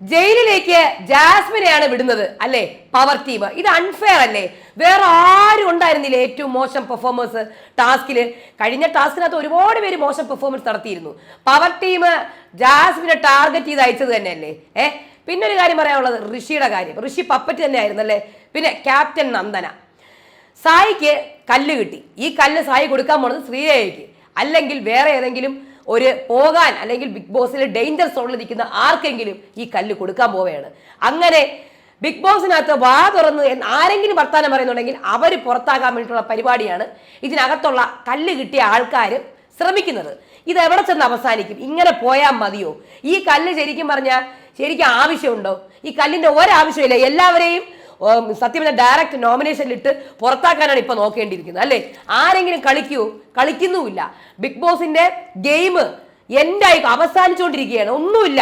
ജയിലിലേക്ക് ജാസ്മിനെയാണ് വിടുന്നത് അല്ലേ? പവർ ടീം ഇത് അൺഫെയർ അല്ലേ? വേറെ ആരും ഉണ്ടായിരുന്നില്ല ഏറ്റവും മോശം പെർഫോമൻസ് ടാസ്കിൽ കഴിഞ്ഞ ടാസ്കിനകത്ത് ഒരുപാട് പേര് മോശം പെർഫോമൻസ് നടത്തിയിരുന്നു. പവർ ടീം ജാസ്മിനെ ടാർഗറ്റ് ചെയ്ത് അയച്ചത് തന്നെയല്ലേ? ഏ? പിന്നെ ഒരു കാര്യം പറയാനുള്ളത് ഋഷിയുടെ കാര്യം. ഋഷി പപ്പറ്റ് തന്നെയായിരുന്നു അല്ലേ? പിന്നെ ക്യാപ്റ്റൻ നന്ദന. സായിക്ക് കല്ല് കിട്ടി. ഈ കല്ല് സായി കൊടുക്കാൻ പോണത് ശ്രീരേഖയ്ക്ക്. അല്ലെങ്കിൽ വേറെ ഏതെങ്കിലും ഒരു പോകാൻ അല്ലെങ്കിൽ ബിഗ് ബോസിൽ ഡേഞ്ചർ സോണിൽ നിൽക്കുന്ന ആർക്കെങ്കിലും ഈ കല്ല് കൊടുക്കാൻ പോവുകയാണ്. അങ്ങനെ ബിഗ് ബോസിനകത്ത് വാ തുറന്ന് ആരെങ്കിലും വർത്താനം പറയുന്നുണ്ടെങ്കിൽ അവർ പുറത്താകാൻ വേണ്ടിയിട്ടുള്ള പരിപാടിയാണ് ഇതിനകത്തുള്ള കല്ല് കിട്ടിയ ആൾക്കാർ ശ്രമിക്കുന്നത്. ഇത് എവിടെ ചെന്ന് അവസാനിക്കും? ഇങ്ങനെ പോയാൽ മതിയോ? ഈ കല്ല് ശരിക്കും പറഞ്ഞാൽ ശരിക്കും ആവശ്യമുണ്ടോ? ഈ കല്ലിന്റെ ഒരാവശ്യമില്ല. എല്ലാവരെയും സത്യം പറഞ്ഞാൽ ഡയറക്റ്റ് നോമിനേഷനിലിട്ട് പുറത്താക്കാനാണ് ഇപ്പൊ നോക്കേണ്ടിയിരിക്കുന്നത് അല്ലേ? ആരെങ്കിലും കളിക്കൂ കളിക്കുന്നുമില്ല. ബിഗ് ബോസിന്റെ ഗെയിം എൻഡായി അവസാനിച്ചുകൊണ്ടിരിക്കുകയാണ് ഒന്നുമില്ല.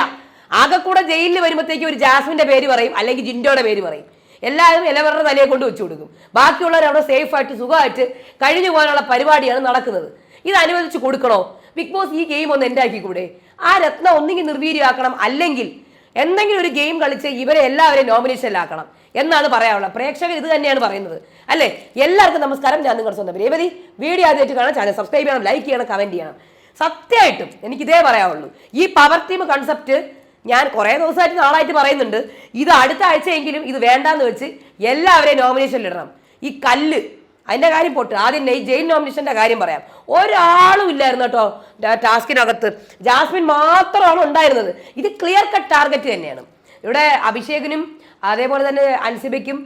ആകെ കൂടെ ജയിലിൽ വരുമ്പോഴത്തേക്ക് ഒരു ജാസ്മിന്റെ പേര് പറയും അല്ലെങ്കിൽ ജിൻഡോയുടെ പേര് പറയും. എല്ലാവരും ഇലവരുടെ തലയെ കൊണ്ട് വെച്ചു കൊടുക്കും. ബാക്കിയുള്ളവർ അവിടെ സേഫായിട്ട് സുഖമായിട്ട് കഴിഞ്ഞു പോകാനുള്ള പരിപാടിയാണ് നടക്കുന്നത്. ഇത് അനുവദിച്ചു കൊടുക്കണോ? ബിഗ് ബോസ് ഈ ഗെയിം ഒന്ന് എന്റെ കൂടെ ആ രത്നം ഒന്നെങ്കിൽ നിർവീര്യമാക്കണം അല്ലെങ്കിൽ എന്തെങ്കിലും ഒരു ഗെയിം കളിച്ച് ഇവരെ എല്ലാവരെയും നോമിനേഷനിലാക്കണം എന്നാണ് പറയാനുള്ളത്. പ്രേക്ഷകർ ഇത് തന്നെയാണ് പറയുന്നത്. അല്ലേ? എല്ലാവർക്കും നമസ്കാരം. ഞാൻ നിങ്ങളുടെ സ്വന്തം രേവതി. വീഡിയോ ആദ്യമായിട്ട് കാണാൻ ചാനൽ സബ്സ്ക്രൈബ് ചെയ്യണം ലൈക്ക് ചെയ്യണം കമന്റ് ചെയ്യണം. സത്യമായിട്ടും എനിക്കിതേ പറയാവുള്ളൂ. ഈ പവർ ടീം കൺസെപ്റ്റ് ഞാൻ കുറേ ദിവസമായിട്ട് നാളായിട്ട് പറയുന്നുണ്ട്. ഇത് അടുത്ത ആഴ്ചയെങ്കിലും ഇത് വേണ്ടാന്ന് വെച്ച് എല്ലാവരെയും നോമിനേഷനിൽ ഇടണം. ഈ കല്ല് അതിന്റെ കാര്യം പോട്ട്. ആദ്യം ജെയിൻ നോമിനേഷന്റെ കാര്യം പറയാം. ഒരാളും ഇല്ലായിരുന്നു കേട്ടോ ടാസ്കിനകത്ത്. ജാസ്മിൻ മാത്രമാണ് ഉണ്ടായിരുന്നത്. ഇത് ക്ലിയർ കട്ട് ടാർഗറ്റ് തന്നെയാണ്. ഇവിടെ അഭിഷേകിനും അതേപോലെ തന്നെ അൻസിബയ്ക്കും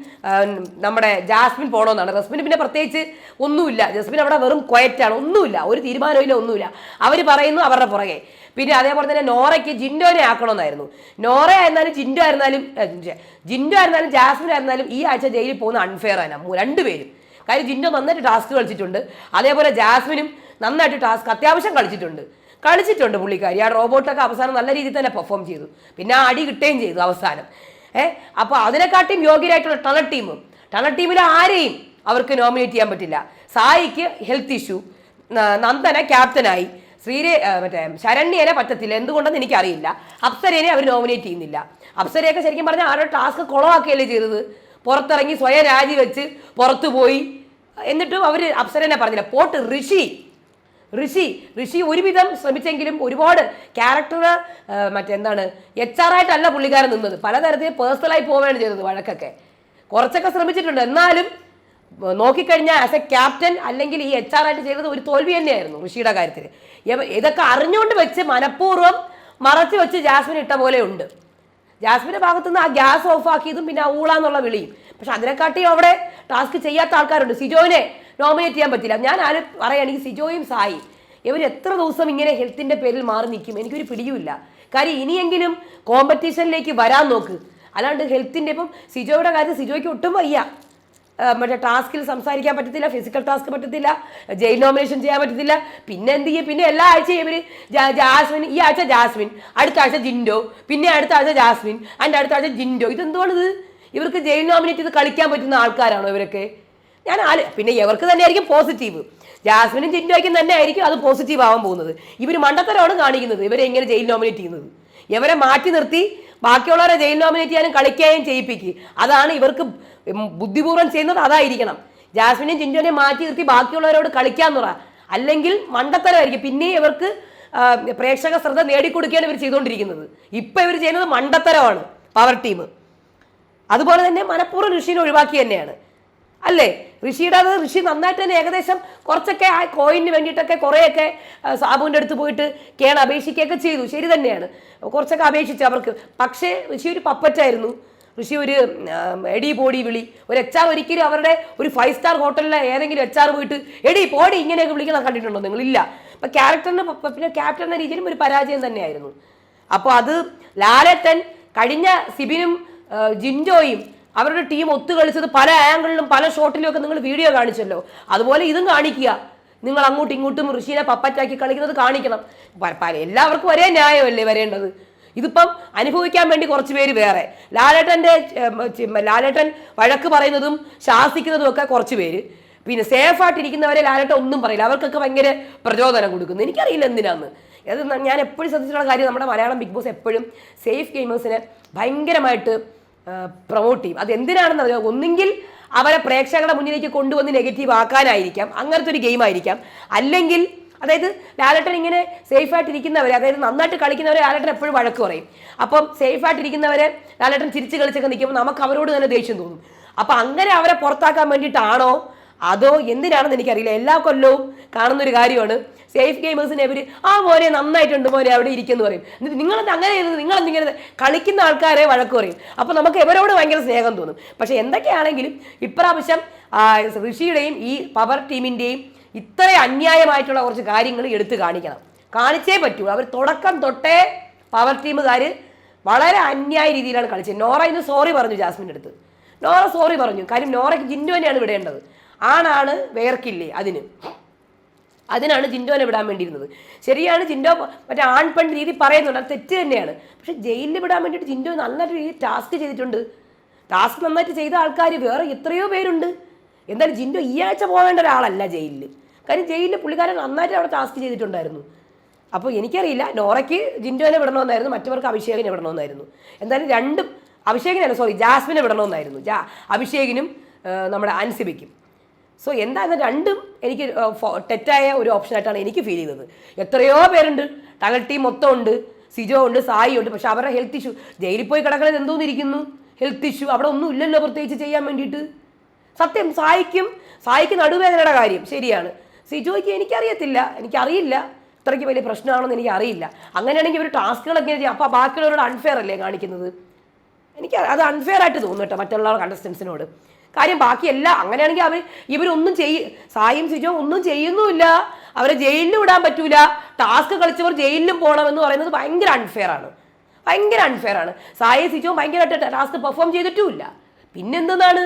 നമ്മുടെ ജാസ്മിൻ പോകണമെന്നാണ് റസ്മിന് പിന്നെ പ്രത്യേകിച്ച് ഒന്നുമില്ല. ജസ്മിൻ അവിടെ വെറും ക്വയറ്റാണ് ഒന്നുമില്ല. ഒരു തീരുമാനമില്ല ഒന്നുമില്ല. അവർ പറയുന്നു അവരുടെ പുറകെ. പിന്നെ അതേപോലെ തന്നെ നോറയ്ക്ക് ജിൻഡോനെ ആക്കണമെന്നായിരുന്നു. നോറ ആയിരുന്നാലും ജിൻഡോ ആയിരുന്നാലും ജിൻഡോ ആയിരുന്നാലും ജാസ്മിൻ ആയിരുന്നാലും ഈ ആഴ്ച ജയിലിൽ പോകുന്ന അൺഫെയർ ആണ്. രണ്ടുപേരും. കാര്യം ജിൻഡോ നന്നായിട്ട് ടാസ്ക് കളിച്ചിട്ടുണ്ട്. അതേപോലെ ജാസ്മിനും നന്നായിട്ട് ടാസ്ക് അത്യാവശ്യം കളിച്ചിട്ടുണ്ട്. കളിച്ചിട്ടുണ്ട് പുള്ളിക്കാരി. ആ റോബോട്ടൊക്കെ അവസാനം നല്ല രീതിയിൽ തന്നെ പെർഫോം ചെയ്തു. പിന്നെ ആ അടി കിട്ടുകയും ചെയ്തു അവസാനം. ഏഹ് അപ്പോൾ അതിനെക്കാട്ടിയും യോഗ്യരായിട്ടുള്ള ടണൽ ടീം. ടണൽ ടീമിൽ ആരെയും അവർക്ക് നോമിനേറ്റ് ചെയ്യാൻ പറ്റില്ല. സായിക്ക് ഹെൽത്ത് ഇഷ്യൂ നന്ദന ക്യാപ്റ്റനായി ശ്രീരേ മറ്റേ ശരണ്യനെ പറ്റത്തില്ല. എന്തുകൊണ്ടെന്ന് എനിക്കറിയില്ല. അപ്സരേനെ അവർ നോമിനേറ്റ് ചെയ്യുന്നില്ല. അപ്സരയൊക്കെ ശരിക്കും പറഞ്ഞാൽ ആരുടെ ടാസ്ക് കുളമാക്കുകയല്ലേ ചെയ്തത്. പുറത്തിറങ്ങി സ്വയം രാജിവെച്ച് പുറത്തു പോയി എന്നിട്ടും അവർ അപ്സരനെ പറഞ്ഞില്ല. പോട്ട് ഋഷി ഋഷി ഋഷി ഒരുവിധം ശ്രമിച്ചെങ്കിലും ഒരുപാട് ക്യാരക്ടർ മറ്റെന്താണ് എച്ച് ആർ ആയിട്ടല്ല പുള്ളിക്കാരൻ നിന്നത്. പലതരത്തിൽ പേഴ്സണലായി പോവുകയാണ് ചെയ്തത് വഴക്കൊക്കെ. കുറച്ചൊക്കെ ശ്രമിച്ചിട്ടുണ്ട്. എന്നാലും നോക്കിക്കഴിഞ്ഞാൽ ആസ് എ ക്യാപ്റ്റൻ അല്ലെങ്കിൽ ഈ എച്ച് ആർ ആയിട്ട് ചെയ്തത് ഒരു തോൽവി തന്നെയായിരുന്നു ഋഷിയുടെ കാര്യത്തിൽ. ഇതൊക്കെ അറിഞ്ഞുകൊണ്ട് വെച്ച് മനഃപൂർവം മറച്ചു വെച്ച് ജാസ്മിൻ ഇട്ട പോലെ ഉണ്ട്. ജാസ്മിന്റെ ഭാഗത്തുനിന്ന് ആ ഗ്യാസ് ഓഫ് ആക്കിയതും പിന്നെ ആ ഊളാന്നുള്ള വിളിയും. പക്ഷെ അതിനെക്കാട്ടിയും അവിടെ ടാസ്ക് ചെയ്യാത്ത ആൾക്കാരുണ്ട്. സിജോനെ നോമിനേറ്റ് ചെയ്യാൻ പറ്റില്ല. ഞാൻ ആര് പറയുകയാണെങ്കിൽ സിജോയും സായി. ഇവർ എത്ര ദിവസം ഇങ്ങനെ ഹെൽത്തിന്റെ പേരിൽ മാറി നിൽക്കും? എനിക്കൊരു പിടിയുമില്ല. കാര്യം ഇനിയെങ്കിലും കോമ്പറ്റീഷനിലേക്ക് വരാൻ നോക്ക്. അല്ലാണ്ട് ഹെൽത്തിന്റെ ഇപ്പം സിജോയുടെ കാര്യത്തിൽ സിജോയ്ക്ക് ഒട്ടും വയ്യ. മറ്റേ ടാസ്കിൽ സംസാരിക്കാൻ പറ്റത്തില്ല ഫിസിക്കൽ ടാസ്ക് പറ്റത്തില്ല ജയിൽ നോമിനേഷൻ ചെയ്യാൻ പറ്റത്തില്ല. പിന്നെ എന്ത് ചെയ്യും? പിന്നെ എല്ലാ ആഴ്ചയും ഇവർ ജാസ്മിൻ ഈ ആഴ്ച ജാസ്മിൻ അടുത്ത ആഴ്ച ജിൻഡോ പിന്നെ അടുത്ത ആഴ്ച ജാസ്മിൻ അതിന്റെ അടുത്ത ആഴ്ച ജിൻഡോ. ഇതെന്തുവാണിത്? ഇവർക്ക് ജയിൽ നോമിനേറ്റ് ചെയ്ത് കളിക്കാൻ പറ്റുന്ന ആൾക്കാരാണോ ഇവരൊക്കെ? ഞാൻ ആൽ പിന്നെ ഇവർക്ക് തന്നെ ആയിരിക്കും പോസിറ്റീവ് ജാസ്മിനും ജിൻഡോയ്ക്കും തന്നെ ആയിരിക്കും അത് പോസിറ്റീവ് ആവാൻ പോകുന്നത്. ഇവർ മണ്ടത്തരമാണ് കാണിക്കുന്നത്. ഇവരെ എങ്ങനെ ജയിൽ നോമിനേറ്റ് ചെയ്യുന്നത്? ഇവരെ മാറ്റി നിർത്തി ബാക്കിയുള്ളവരെ ജയിൽ നോമിനേറ്റ് ചെയ്യാനും കളിക്കുകയും ചെയ്യിപ്പിക്കുക അതാണ് ഇവർക്ക് ബുദ്ധിപൂർവം ചെയ്യുന്നത് അതായിരിക്കണം. ജാസ്മിനെയും ജിൻഡോനെയും മാറ്റി നിർത്തി ബാക്കിയുള്ളവരോട് കളിക്കാൻ തുറ അല്ലെങ്കിൽ മണ്ടത്തരമായിരിക്കും. പിന്നെ ഇവർക്ക് പ്രേക്ഷക ശ്രദ്ധ നേടിക്കൊടുക്കുകയാണ് ഇവർ ചെയ്തുകൊണ്ടിരിക്കുന്നത്. ഇപ്പം ഇവർ ചെയ്യുന്നത് മണ്ടത്തരമാണ്. പവർ ടീം അതുപോലെ തന്നെ മനഃപൂർവം ഋഷിനെ ഒഴിവാക്കി തന്നെയാണ്. അല്ലേ? ഋഷിയുടെ അത് ഋഷി നന്നായിട്ട് തന്നെ ഏകദേശം കുറച്ചൊക്കെ ആ കോയിന് വേണ്ടിയിട്ടൊക്കെ കുറേയൊക്കെ സാബുവിന്റെ അടുത്ത് പോയിട്ട് കേണ് അപേക്ഷിക്കുകയൊക്കെ ചെയ്തു. ശരി തന്നെയാണ്. കുറച്ചൊക്കെ അപേക്ഷിച്ചു അവർക്ക്. പക്ഷേ ഋഷി ഒരു പപ്പറ്റായിരുന്നു ഋഷി ഒരു എടി പോടി വിളി. ഒരു എച്ച് ആർ ഒരിക്കലും അവരുടെ ഒരു ഫൈവ് സ്റ്റാർ ഹോട്ടലിലെ ഏതെങ്കിലും എച്ച് ആർ പോയിട്ട് എടി പോടി ഇങ്ങനെയൊക്കെ വിളിക്കുന്ന കണ്ടിട്ടുണ്ടോ? നിങ്ങളില്ല അപ്പം ക്യാരക്ടറിന് പിന്നെ ക്യാപ്റ്റൻ എന്ന രീതിയിലും ഒരു പരാജയം തന്നെയായിരുന്നു. അപ്പോൾ അത് ലാലേട്ടൻ കഴിഞ്ഞ സിബിനും ജിൻജോയും അവരുടെ ടീം ഒത്തു കളിച്ചത് പല ആംഗിളിലും പല ഷോട്ടിലും ഒക്കെ നിങ്ങൾ വീഡിയോ കാണിച്ചല്ലോ. അതുപോലെ ഇതും കാണിക്കുക. നിങ്ങൾ അങ്ങോട്ടും ഇങ്ങോട്ടും ഋഷിനെ പപ്പറ്റാക്കി കളിക്കുന്നത് കാണിക്കണം. എല്ലാവർക്കും ഒരേ ന്യായമല്ലേ വരേണ്ടത്? ഇതിപ്പം അനുഭവിക്കാൻ വേണ്ടി കുറച്ച് പേര് വേറെ. ലാലേട്ടന്റെ ലാലേട്ടൻ വഴക്ക് പറയുന്നതും ശാസിക്കുന്നതും ഒക്കെ കുറച്ച് പേര്. പിന്നെ സേഫ് ആയിട്ടിരിക്കുന്നവരെ ലാലേട്ടൻ ഒന്നും പറയില്ല. അവർക്കൊക്കെ ഭയങ്കര പ്രചോദനം കൊടുക്കുന്നു. എനിക്കറിയില്ല എന്തിനാന്ന്. അത് ഞാൻ എപ്പോഴും ശ്രദ്ധിച്ചിട്ടുള്ള കാര്യം നമ്മുടെ മലയാളം ബിഗ് ബോസ് എപ്പോഴും സേഫ് ഗെയിമേഴ്സിനെ ഭയങ്കരമായിട്ട് പ്രൊമോട്ട് ചെയ്യും. അത് എന്തിനാണെന്ന് അറിയാം ഒന്നുകിൽ അവരെ പ്രേക്ഷകരുടെ മുന്നിലേക്ക് കൊണ്ടുവന്ന് നെഗറ്റീവ് ആക്കാനായിരിക്കാം. അങ്ങനത്തെ ഒരു ഗെയിം ആയിരിക്കാം. അല്ലെങ്കിൽ അതായത് ലാലട്ടൻ ഇങ്ങനെ സേഫ് ആയിട്ട് ഇരിക്കുന്നവരെ അതായത് നന്നായിട്ട് കളിക്കുന്നവരെ ലാലട്ടൻ എപ്പോഴും വഴക്ക് പറയും. അപ്പം സേഫ് ആയിട്ട് ഇരിക്കുന്നവരെ ലാലട്ടൻ ചിരിച്ച് കളിച്ചൊക്കെ നിൽക്കുമ്പോൾ നമുക്ക് അവരോട് തന്നെ ദേഷ്യം തോന്നും. അപ്പം അങ്ങനെ അവരെ പുറത്താക്കാൻ വേണ്ടിയിട്ടാണോ? അതോ എന്തിനാണെന്ന് എനിക്കറിയില്ല. എല്ലാ കൊല്ലവും കാണുന്ന ഒരു കാര്യമാണ് സേഫ് ഗെയിമേഴ്സിനെ അവർ ആ മോനെ നന്നായിട്ടുണ്ട് മോനെ അവിടെ ഇരിക്കുന്നു പറയും. എന്നിട്ട് നിങ്ങളത് അങ്ങനെ ചെയ്തത് നിങ്ങളെന്തിങ്ങനെ കളിക്കുന്ന ആൾക്കാരെ വഴക്ക് പറയും. അപ്പോൾ നമുക്ക് ഇവരോട് ഭയങ്കര സ്നേഹം തോന്നും. പക്ഷെ എന്തൊക്കെയാണെങ്കിലും ഇപ്രാവശ്യം ഋഷിയുടെയും ഈ പവർ ടീമിന്റെയും ഇത്ര അന്യായമായിട്ടുള്ള കുറച്ച് കാര്യങ്ങൾ എടുത്തു കാണിക്കണം. കാണിച്ചേ പറ്റൂ. അവർ തുടക്കം തൊട്ടേ പവർ ടീമുകാർ വളരെ അന്യായ രീതിയിലാണ് കളിച്ചത്. നോറ ഇന്ന് സോറി പറഞ്ഞു ജാസ്മിന്റെ അടുത്ത്. നോറ സോറി പറഞ്ഞു. കാര്യം നോറയ്ക്ക് ജിൻഡു തന്നെയാണ് വിടേണ്ടത്. ആണാണ് വേർക്കില്ലേ അതിന്. അതിനാണ് ജിൻഡോനെ വിടാൻ വേണ്ടിയിരുന്നത്. ശരിയാണ് ജിൻഡോ മറ്റേ ആൺ പെൺ രീതി പറയുന്നുണ്ട് അത് തെറ്റ് തന്നെയാണ്. പക്ഷെ ജയിലിൽ വിടാൻ വേണ്ടിയിട്ട് ജിൻഡോ നന്നായിട്ട് രീതി ടാസ്ക് ചെയ്തിട്ടുണ്ട്. ടാസ്ക് നന്നായിട്ട് ചെയ്ത ആൾക്കാർ വേറെ എത്രയോ പേരുണ്ട്. എന്തായാലും ജിൻഡോ ഈ ആഴ്ച പോകേണ്ട ഒരാളല്ല ജയിലിൽ കാര്യം ജയിലിൽ പുള്ളിക്കാരൻ നന്നായിട്ട് അവിടെ ടാസ്ക് ചെയ്തിട്ടുണ്ടായിരുന്നു. അപ്പോൾ എനിക്കറിയില്ല നോറയ്ക്ക് ജിൻഡോനെ വിടണമെന്നായിരുന്നു മറ്റവർക്ക് അഭിഷേകിനെ വിടണമെന്നായിരുന്നു. എന്തായാലും രണ്ടും അഭിഷേകിനല്ല സോറി ജാസ്മിനെ വിടണമെന്നായിരുന്നു. ജാ അഭിഷേകിനും നമ്മുടെ അൻസിബയ്ക്കും. സോ എന്തായിരുന്നു രണ്ടും എനിക്ക് തെറ്റായ ഒരു ഓപ്ഷനായിട്ടാണ് എനിക്ക് ഫീൽ ചെയ്തത്. എത്രയോ പേരുണ്ട്. താങ്കൾ ടീം മൊത്തം ഉണ്ട് സിജോ ഉണ്ട് സായി ഉണ്ട്. പക്ഷെ അവരുടെ ഹെൽത്ത് ഇഷ്യൂ ജയിലിൽ പോയി കിടക്കുന്നത് എന്തോന്നിരിക്കുന്നു? ഹെൽത്ത് ഇഷ്യൂ അവിടെ ഒന്നും ഇല്ലല്ലോ പ്രത്യേകിച്ച് ചെയ്യാൻ വേണ്ടിയിട്ട്. സത്യം സായിക്കും സായിക്ക് നടുവേദനയുടെ കാര്യം ശരിയാണ്. സിജോയ്ക്ക് എനിക്കറിയത്തില്ല. എനിക്കറിയില്ല. ഇത്രയ്ക്ക് വലിയ പ്രശ്നമാണെന്ന് എനിക്ക് അറിയില്ല അങ്ങനെയാണെങ്കിൽ ഒരു ടാസ്കുകളൊക്കെ ചെയ്യും അപ്പോൾ ബാക്കിയുള്ളവരോട് അൺഫെയർ അല്ലേ കാണിക്കുന്നത്? എനിക്ക് അത് അൺഫെയർ ആയിട്ട് തോന്നുന്നു കേട്ടോ മറ്റുള്ള കണ്ടസ്റ്റൻസിനോട് കാര്യം ബാക്കിയല്ല അങ്ങനെയാണെങ്കിൽ അവർ ഇവരൊന്നും ചെയ്യ സായും സിജോ ഒന്നും ചെയ്യുന്നുമില്ല. അവരെ ജയിലിൽ വിടാൻ പറ്റൂല. ടാസ്ക് കളിച്ചവർ ജയിലിലും പോകണമെന്ന് പറയുന്നത് ഭയങ്കര അൺഫെയർ ആണ്. ഭയങ്കര അൺഫെയർ ആണ്. സായി സിജോ ഭയങ്കരമായിട്ട് ടാസ്ക് പെർഫോം ചെയ്തിട്ടുമില്ല. പിന്നെന്താണ്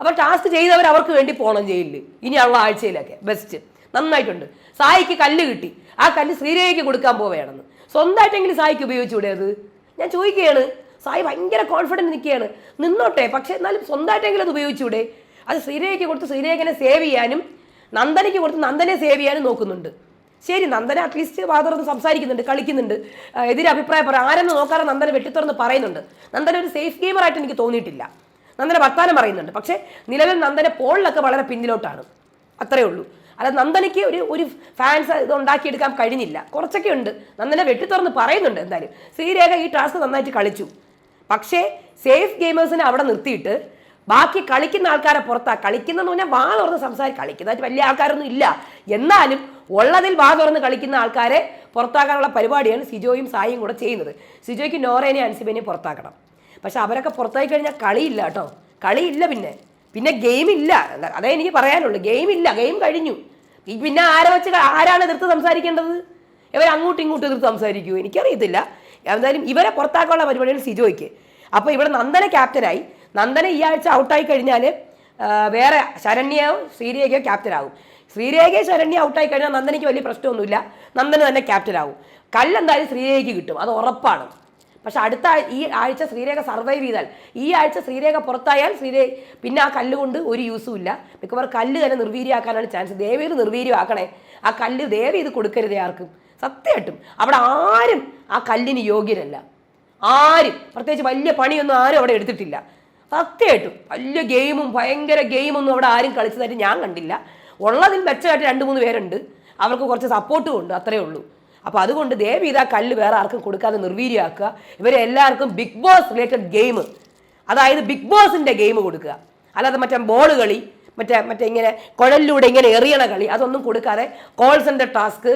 അപ്പോൾ ടാസ്ക് ചെയ്തവർ അവർക്ക് വേണ്ടി പോകണം ജയിലിൽ ഇനിയുള്ള ആഴ്ചയിലൊക്കെ. ബെസ്റ്റ് നന്നായിട്ടുണ്ട്. സായിക്ക് കല്ല് കിട്ടി. ആ കല്ല് ശ്രീരേഖയ്ക്ക് കൊടുക്കാൻ പോവുകയാണെന്ന്. സ്വന്തമായിട്ടെങ്കിലും സായിക്ക് ഉപയോഗിച്ചുകൂടെ അത്? ഞാൻ ചോദിക്കുകയാണ്. സായി ഭയങ്കര കോൺഫിഡന്റ് നിൽക്കുകയാണ്. നിന്നോട്ടെ പക്ഷെ എന്നാലും സ്വന്തമായിട്ടെങ്കിലും അത് ഉപയോഗിച്ചൂടെ? അത് ശ്രീരേഖയ്ക്ക് കൊടുത്ത് ശ്രീരേഖനെ സേവ് ചെയ്യാനും നന്ദനയ്ക്ക് കൊടുത്ത് നന്ദനെ സേവ് ചെയ്യാനും നോക്കുന്നുണ്ട്. ശരി നന്ദന അറ്റ്ലീസ്റ്റ് വാതർന്ന് സംസാരിക്കുന്നുണ്ട് കളിക്കുന്നുണ്ട്. എതിരെ അഭിപ്രായം പറയാം ആരെന്ന് നോക്കാതെ നന്ദന വെട്ടിത്തുറന്ന് പറയുന്നുണ്ട്. നന്ദന ഒരു സേഫ് ഗെയിമറായിട്ട് എനിക്ക് തോന്നിയിട്ടില്ല. നന്ദന വർത്താനം പറയുന്നുണ്ട് പക്ഷേ നിലവിൽ നന്ദന പോളിലൊക്കെ വളരെ പിന്നിലോട്ടാണ്. അത്രയേ ഉള്ളൂ. അല്ല നന്ദനയ്ക്ക് ഒരു ഒരു ഫാൻസ് ഇത് ഉണ്ടാക്കിയെടുക്കാൻ കഴിഞ്ഞില്ല. കുറച്ചൊക്കെ ഉണ്ട്. നന്ദന വെട്ടിത്തുറന്ന് പറയുന്നുണ്ട് എന്തായാലും. ശ്രീരേഖ ഈ ടാസ്ക് നന്നായിട്ട് കളിച്ചു. പക്ഷേ സേഫ് ഗെയിമേഴ്സിനെ അവിടെ നിർത്തിയിട്ട് ബാക്കി കളിക്കുന്ന ആൾക്കാരെ പുറത്താ. കളിക്കുന്നതെന്ന് പറഞ്ഞാൽ വാ തുറന്ന് സംസാരിക്കും കളിക്കുന്നതായിട്ട് വലിയ ആൾക്കാരൊന്നും ഇല്ല. എന്നാലും ഉള്ളതിൽ വാ തുറന്ന് കളിക്കുന്ന ആൾക്കാരെ പുറത്താക്കാനുള്ള പരിപാടിയാണ് സിജോയും സായിയും കൂടെ ചെയ്യുന്നത്. സിജോയ്ക്ക് നോറേനെ അൻസിബേനെയും പുറത്താക്കണം. പക്ഷെ അവരൊക്കെ പുറത്തായി കഴിഞ്ഞാൽ കളിയില്ല കേട്ടോ. കളിയില്ല പിന്നെ. പിന്നെ ഗെയിം ഇല്ല അതേ എനിക്ക് പറയാനുള്ളൂ. ഗെയിം ഇല്ല ഗെയിം കഴിഞ്ഞു. പിന്നെ ആരെ വെച്ച് ആരാണ് എതിർത്ത് സംസാരിക്കേണ്ടത്? ഇവർ അങ്ങോട്ടും ഇങ്ങോട്ടും എതിർത്ത് സംസാരിക്കൂ എനിക്കറിയത്തില്ല. എന്തായാലും ഇവരെ പുറത്താക്കാനുള്ള പരിപാടിയാണ് സിജോയ്ക്ക് അപ്പോൾ ഇവിടെ നന്ദന ക്യാപ്റ്റനായി. നന്ദന ഈ ആഴ്ച ഔട്ടായി കഴിഞ്ഞാൽ വേറെ ശരണ്യയോ ശ്രീരേഖയോ ക്യാപ്റ്റനാകും. ശ്രീരേഖയോ ശരണ്യ ഔട്ടായി കഴിഞ്ഞാൽ നന്ദനയ്ക്ക് വലിയ പ്രശ്നമൊന്നുമില്ല. നന്ദന തന്നെ ക്യാപ്റ്റനാകും. കല്ലെന്തായാലും ശ്രീരേഖയ്ക്ക് കിട്ടും. അത് ഉറപ്പാണ്. പക്ഷെ അടുത്ത ഈ ആഴ്ച ശ്രീരേഖ സർവൈവ് ചെയ്താൽ ഈ ആഴ്ച ശ്രീരേഖ പുറത്തായാൽ ശ്രീരേഖ പിന്നെ ആ കല്ല് കൊണ്ട് ഒരു യൂസും ഇല്ല. മിക്കവാറും കല്ല് തന്നെ നിർവീര്യമാക്കാനാണ് ചാൻസ് ദേവീത് നിർവീര്യമാക്കണേ. ആ കല്ല് ദേവി ഇത് കൊടുക്കരുതേ ആർക്കും. സത്യമായിട്ടും. അവിടെ ആരും ആ കല്ലിന് യോഗ്യരല്ല. ആരും. പ്രത്യേകിച്ച് വലിയ പണിയൊന്നും ആരും അവിടെ എടുത്തിട്ടില്ല. സത്യമായിട്ടും. വലിയ ഗെയിമും ഭയങ്കര ഗെയിമൊന്നും അവിടെ ആരും കളിച്ചതായിട്ട് ഞാൻ കണ്ടില്ല. ഉള്ളതിൽ മെച്ചമായിട്ട് രണ്ട് മൂന്ന് പേരുണ്ട്. അവർക്ക് കുറച്ച് സപ്പോർട്ടും ഉണ്ട് അത്രയേ ഉള്ളൂ. അപ്പോൾ അതുകൊണ്ട് ദേവി ഇതാ കല്ല് വേറെ ആർക്കും കൊടുക്കാതെ നിർവീര്യമാക്കുക. ഇവരെ എല്ലാവർക്കും ബിഗ് ബോസ് റിലേറ്റഡ് ഗെയിം. അതായത് ബിഗ് ബോസിന്റെ ഗെയിം കൊടുക്കുക. അല്ലാതെ മറ്റേ ബോൾ കളി മറ്റേ മറ്റേ ഇങ്ങനെ കുഴലിലൂടെ ഇങ്ങനെ എറിയണ കളി അതൊന്നും കൊടുക്കാതെ കോൾ സെന്റർ ടാസ്ക്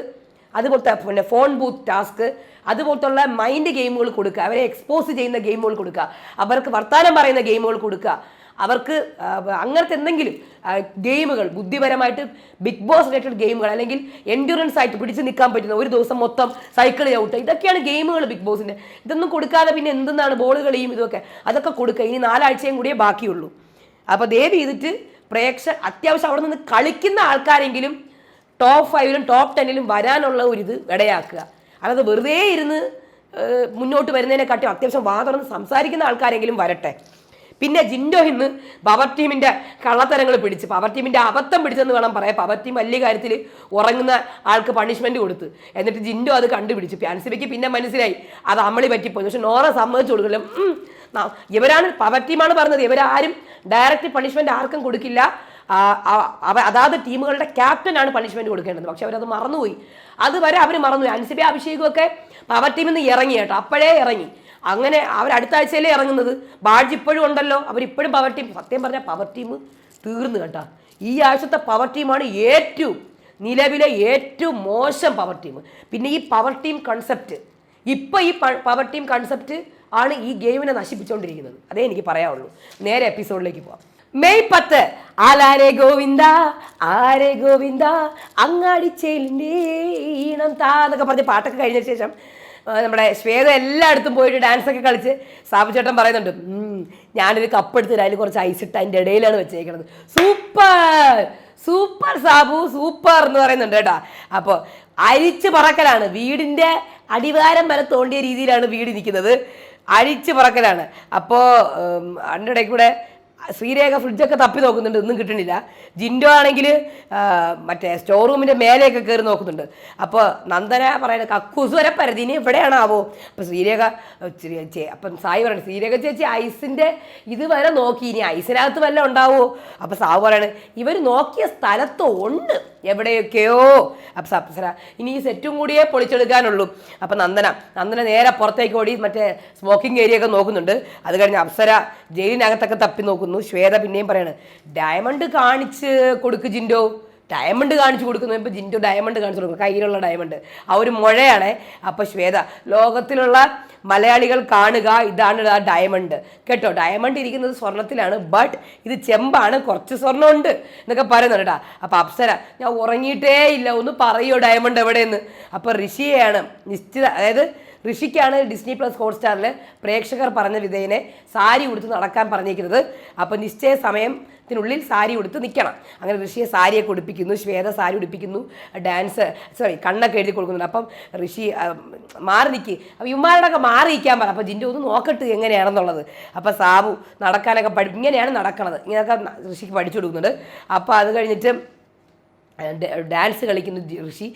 അതുപോലത്തെ പിന്നെ ഫോൺ ബൂത്ത് ടാസ്ക് അതുപോലത്തുള്ള മൈൻഡ് ഗെയിമുകൾ കൊടുക്കുക. അവരെ എക്സ്പോസ് ചെയ്യുന്ന ഗെയിമുകൾ കൊടുക്കുക. അവർക്ക് വർത്തമാനം പറയുന്ന ഗെയിമുകൾ കൊടുക്കുക. അവർക്ക് അങ്ങനത്തെ എന്തെങ്കിലും ഗെയിമുകൾ ബുദ്ധിപരമായിട്ട് ബിഗ് ബോസ് റിലേറ്റഡ് ഗെയിമുകൾ അല്ലെങ്കിൽ എൻഡ്യൂറൻസ് ആയിട്ട് പിടിച്ച് നിൽക്കാൻ പറ്റുന്ന ഒരു ദിവസം മൊത്തം സൈക്കിൾ ചവിട്ടുക ഇതൊക്കെയാണ് ഗെയിമുകൾ ബിഗ് ബോസിന്റെ ഇതൊന്നും കൊടുക്കാതെ പിന്നെ എന്തെന്നാണ് ബോൾ കളിയും ഇതൊക്കെ അതൊക്കെ കൊടുക്കുക. ഇനി നാലാഴ്ചയും കൂടിയേ ബാക്കിയുള്ളൂ. അപ്പോൾ ദയവ് ചെയ്തിട്ട് പ്രേക്ഷ അത്യാവശ്യം അവിടെ നിന്ന് കളിക്കുന്ന ആൾക്കാരെങ്കിലും ടോപ്പ് ഫൈവിലും ടോപ്പ് ടെന്നിലും വരാനുള്ള ഒരു ഇത് ഇടയാക്കുക. അല്ലാതെ വെറുതെ ഇരുന്ന് മുന്നോട്ട് വരുന്നതിനെക്കാട്ടും അത്യാവശ്യം വാ തുറന്ന് സംസാരിക്കുന്ന ആൾക്കാരെങ്കിലും വരട്ടെ. പിന്നെ ജിൻഡോ ഇന്ന് പവർ ടീമിന്റെ കള്ളത്തരങ്ങൾ പിടിച്ച് പവർ ടീമിന്റെ അബദ്ധം പിടിച്ചെന്ന് വേണം പറയാം പവർ ടീം വലിയ കാര്യത്തിൽ ഉറങ്ങുന്ന ആൾക്ക് പണിഷ്മെന്റ് കൊടുത്ത്. എന്നിട്ട് ജിൻഡോ അത് കണ്ടുപിടിച്ചു. പ്യാൻസിബയ്ക്ക് പിന്നെ മനസ്സിലായി അത് അമ്മളി പറ്റിപ്പോയി. പക്ഷെ നോറ സമ്മതിച്ചു കൊടുക്കലും ഇവരാണ് പവർ ടീമാണ് പറഞ്ഞത്. ഇവരാരും ഡയറക്റ്റ് പണിഷ്മെന്റ് ആർക്കും കൊടുക്കില്ല. അതാത് ടീമുകളുടെ ക്യാപ്റ്റനാണ് പണിഷ്മെന്റ് കൊടുക്കേണ്ടത്. പക്ഷെ അവരത് മറന്നുപോയി. അതുവരെ അവർ മറന്നുപോയി. അൻസിബി അഭിഷേകുമൊക്കെ പവർ ടീമിൽ നിന്ന് ഇറങ്ങി കേട്ടോ. അപ്പോഴേ ഇറങ്ങി. അങ്ങനെ അവർ അടുത്ത ആഴ്ചയിലേ ഇറങ്ങുന്നത്. ബാഡ്ജ് ഇപ്പോഴും ഉണ്ടല്ലോ. അവരിപ്പോഴും പവർ ടീം സത്യം പറഞ്ഞാൽ പവർ ടീം തീർന്നു കേട്ടോ. ഈ ആഴ്ചത്തെ പവർ ടീമാണ് ഏറ്റവും നിലവിലെ ഏറ്റവും മോശം പവർ ടീം പിന്നെ ഈ പവർ ടീം കൺസെപ്റ്റ് ഇപ്പൊ ഈ പവർ ടീം കൺസെപ്റ്റ് ആണ് ഈ ഗെയിമിനെ നശിപ്പിച്ചുകൊണ്ടിരിക്കുന്നത് അതേ എനിക്ക് പറയാവുള്ളൂ. നേരെ എപ്പിസോഡിലേക്ക് പോവാം. മെയ് പത്ത്. ആലാരെ ഗോവിന്ദ ആരെ ഗോവിന്ദ? അങ്ങാടിച്ചേലിന്റെ ഈണം താ എന്നൊക്കെ പറഞ്ഞ് പാട്ടൊക്കെ കഴിഞ്ഞ ശേഷം നമ്മുടെ ശ്വേത എല്ലായിടത്തും പോയിട്ട് ഡാൻസ് ഒക്കെ കളിച്ച് സാബു ചേട്ടൻ പറയുന്നുണ്ട് "ഉം, ഞാനൊരു കപ്പ് എടുത്തിട്ട് അതിൽ കുറച്ച് ഐസ് ഇട്ട് അതിന്റെ ഇടയിലാണ് വെച്ചേക്കണത്. സൂപ്പർ! സൂപ്പർ സാബു സൂപ്പർ എന്ന് പറയുന്നുണ്ട് കേട്ടോ. അപ്പോൾ അരിച്ച് പറക്കലാണ്. വീടിന്റെ അടിവാരം വരെ തോണ്ടിയ രീതിയിലാണ് വീട് നിൽക്കുന്നത് അഴിച്ച് പറക്കലാണ്. അപ്പോൾ അതിന്റെ ഇടയിൽ കൂടെ ശ്രീരേഖ ഫ്രിഡ്ജൊക്കെ തപ്പി നോക്കുന്നുണ്ട് ഒന്നും കിട്ടണില്ല ജിൻഡോ ആണെങ്കിൽ മറ്റേ സ്റ്റോർ റൂമിന്റെ മേലെയൊക്കെ കയറി നോക്കുന്നുണ്ട്. അപ്പോൾ നന്ദന പറയുന്നത് കക്കൂസ് വരെ പരതി ഇനി എവിടെയാണാവോ? അപ്പോൾ ശ്രീരേഖ അപ്പം സായി പറയുന്നത് ശ്രീരേഖ ചേച്ചി ഐസിന്റെ ഇത് വരെ നോക്കി ഇനി ഐസിനകത്ത് വല്ല ഉണ്ടാവോ? അപ്പോൾ സാവ് പറയണത് ഇവർ നോക്കിയ സ്ഥലത്ത് ഉണ്ട് എവിടെയൊക്കെയോ. അപ്പം സപ്സര ഇനി ഈ സെറ്റും കൂടിയേ പൊളിച്ചെടുക്കാനുള്ളൂ. അപ്പം നന്ദന നന്ദന നേരെ പുറത്തേക്ക് ഓടി മറ്റേ സ്മോക്കിംഗ് ഏരിയ ഒക്കെ നോക്കുന്നുണ്ട്. അത് കഴിഞ്ഞ് അപ്സര ജയിലിനകത്തൊക്കെ തപ്പി നോക്കുന്നു ശ്വേത പിന്നെയും പറയാണ് ഡയമണ്ട് കാണിച്ച് കൊടുക്ക് ജിൻഡോ. ഡയമണ്ട് കാണിച്ചു കൊടുക്കുന്നു ഇപ്പോൾ ജിൻഡു ഡയമണ്ട് കാണിച്ചു കൊടുക്കും കയ്യിലുള്ള ഡയമണ്ട് ആ ഒരു മുഴയാണ്. അപ്പോൾ ശ്വേത ലോകത്തിലുള്ള മലയാളികൾ കാണുക ഇതാണ് ആ ഡയമണ്ട് കേട്ടോ ഡയമണ്ട് ഇരിക്കുന്നത് സ്വർണത്തിലാണ് ബട്ട് ഇത് ചെമ്പാണ് കുറച്ച് സ്വർണമുണ്ട് എന്നൊക്കെ പറയുന്നുണ്ട് കേട്ടോ അപ്പോൾ അപ്സര ഞാൻ ഉറങ്ങിയിട്ടേ ഇല്ല ഒന്ന് പറയോ ഡയമണ്ട് എവിടെയെന്ന്? അപ്പോൾ ഋഷിയെയാണ് നിശ്ചിത അതായത് ഋഷിക്കാണ് ഡിസ്നി പ്ലസ് ഹോട്ട്സ്റ്റാറിൽ പ്രേക്ഷകർ പറഞ്ഞ വിധേയനെ സാരി ഉടുത്ത് നടക്കാൻ പറഞ്ഞിരിക്കുന്നത്. അപ്പോൾ നിശ്ചയ സമയത്തിനുള്ളിൽ സാരി ഉടുത്ത് നിൽക്കണം. അങ്ങനെ ഋഷിയെ സാരിയൊക്കെ ഉടുപ്പിക്കുന്നു ശ്വേത സാരി ഉടുപ്പിക്കുന്നു ഡാൻസ് സോറി കണ്ണൊക്കെ എഴുതി കൊടുക്കുന്നുണ്ട്. അപ്പം ഋഷി മാറി നിൽക്കി അപ്പോൾ ഇവന്മാരോടൊക്കെ മാറി നിൽക്കാൻ പറ. അപ്പോൾ ജിന്റെ ഒന്ന് നോക്കട്ട് എങ്ങനെയാണെന്നുള്ളത്. അപ്പോൾ സാബു നടക്കാനൊക്കെ പഠി ഇങ്ങനെയാണ് നടക്കണത്. ഇങ്ങനെയൊക്കെ ഋഷിക്ക് പഠിച്ചു കൊടുക്കുന്നുണ്ട്. അപ്പോൾ അത് കഴിഞ്ഞിട്ട് ഡാൻസ് കളിക്കുന്ന ഋഷി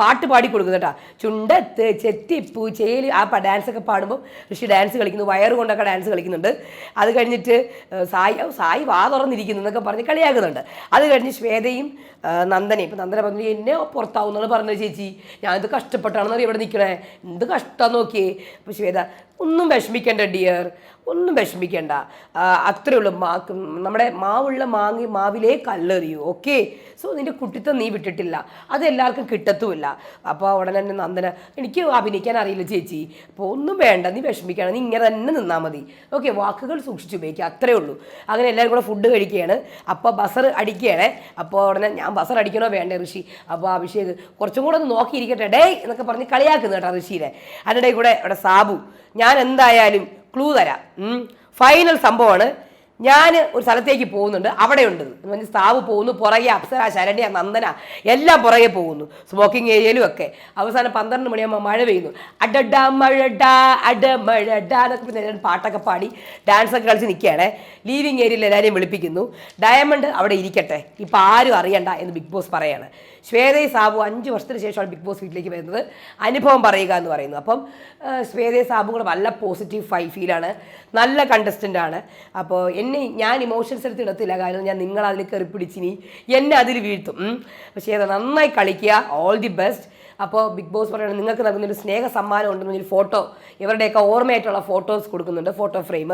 പാട്ട് പാടി കൊടുക്കുന്നു കേട്ടോ. ചുണ്ടത്ത് ചെത്തിപ്പൂ ചേലി ആ ഡാൻസ് ഡാൻസൊക്കെ പാടുമ്പോൾ ഋഷി ഡാൻസ് കളിക്കുന്നു വയറ് കൊണ്ടൊക്കെ ഡാൻസ് കളിക്കുന്നുണ്ട്. അത് കഴിഞ്ഞിട്ട് സായി സായി വാ തുറന്നിരിക്കുന്നു എന്നൊക്കെ പറഞ്ഞ് കളിയാക്കുന്നുണ്ട്. അത് കഴിഞ്ഞ് ശ്വേതയും നന്ദനെ ഇപ്പം നന്ദന പറഞ്ഞു എന്നെ പുറത്താവുന്നാണ് പറഞ്ഞത് ചേച്ചി. ഞാനിത് കഷ്ടപ്പെട്ടാണെന്ന് ഇവിടെ നിൽക്കണേ എന്ത് കഷ്ടം നോക്കിയേ? അപ്പോൾ ശ്വേത ഒന്നും വിഷമിക്കേണ്ട ഡിയർ ഒന്നും വിഷമിക്കേണ്ട. അത്രേ ഉള്ളൂ മാ നമ്മുടെ മാവുള്ള മാങ്ങി മാവിലേ കല്ലെറിയൂ ഓക്കെ സോ നിന്റെ കുട്ടിത്തം നീ വിട്ടിട്ടില്ല. അത് എല്ലാവർക്കും കിട്ടത്തുമില്ല. അപ്പോൾ ഉടനെ തന്നെ നന്ദന എനിക്ക് അഭിനയിക്കാൻ അറിയില്ല ചേച്ചി. അപ്പോൾ ഒന്നും വേണ്ട നീ വിഷമിക്കണം. നീ ഇങ്ങനെ തന്നെ നിന്നാൽ മതി. ഓക്കെ വാക്കുകൾ സൂക്ഷിച്ചു ഉപയോഗിക്കുക അത്രേ ഉള്ളൂ. അങ്ങനെ എല്ലാവരും കൂടെ ഫുഡ് കഴിക്കുകയാണ്. അപ്പോൾ ബസർ അടിക്കുകയാണ്. അപ്പോൾ ഉടനെ ഞാൻ ബസർ അടിക്കണോ വേണ്ടേ ഋഷി? അപ്പോൾ അഭിഷേക് കുറച്ചും കൂടെ ഒന്ന് നോക്കിയിരിക്കട്ടെ. ഡേ എന്നൊക്കെ പറഞ്ഞ് കളിയാക്കുന്നു കേട്ടോ ഋഷിയിലെ അതിനിടെ കൂടെ അവിടെ സാബു ഞാൻ എന്തായാലും ക്ലൂ തരാം. ഫൈനൽ സംഭവമാണ്. ഞാൻ ഒരു സ്ഥലത്തേക്ക് പോകുന്നുണ്ട്. അവിടെ ഉണ്ട് പറഞ്ഞ് സാവ് പോകുന്നു. പുറകെ അപ്സര ശരണ്യ നന്ദന എല്ലാം പുറകെ പോകുന്നു. സ്മോക്കിംഗ് ഏരിയയിലും ഒക്കെ. അവസാനം പന്ത്രണ്ട് മണിയാകുമ്പോൾ മഴ പെയ്യുന്നു. അഡഡ മഴഡാ അഡ മഴഡാ എന്നൊക്കെ ഞാൻ പാട്ടൊക്കെ പാടി ഡാൻസ് ഒക്കെ കളിച്ച് നിൽക്കുകയാണ് ലീവിങ് ഏരിയയിൽ എല്ലാവരെയും വിളിപ്പിക്കുന്നു. ഡയമണ്ട് അവിടെ ഇരിക്കട്ടെ. ഇപ്പം ആരും അറിയണ്ട എന്ന് ബിഗ് ബോസ് പറയാണ്. ശ്വേതയും സാബു അഞ്ച് വർഷത്തിന് ശേഷമാണ് ബിഗ് ബോസ് വീട്ടിലേക്ക് വരുന്നത്. അനുഭവം പറയുക എന്ന് പറയുന്നു. അപ്പം സാബു സാബും കൂടെ നല്ല പോസിറ്റീവ് ഫൈ ഫീലാണ് നല്ല കണ്ടസ്റ്റന്റ് ആണ്. അപ്പോൾ എന്നെ ഞാൻ ഇമോഷൻസ് എടുത്ത് ഇടത്തില്ല. കാരണം ഞാൻ നിങ്ങൾ അതിൽ കയറി പിടിച്ചിനി. എന്നെ അതിൽ വീഴ്ത്തും. പക്ഷേ അത് നന്നായി കളിക്കുക. ഓൾ ദി ബെസ്റ്റ് അപ്പോൾ ബിഗ് ബോസ് പറയുന്നത് നിങ്ങൾക്ക് നൽകുന്നൊരു സ്നേഹ സമ്മാനം ഉണ്ടെന്ന് ഒരു ഫോട്ടോ ഇവരുടെയൊക്കെ ഓർമ്മയായിട്ടുള്ള ഫോട്ടോസ് കൊടുക്കുന്നുണ്ട് ഫോട്ടോ ഫ്രെയിം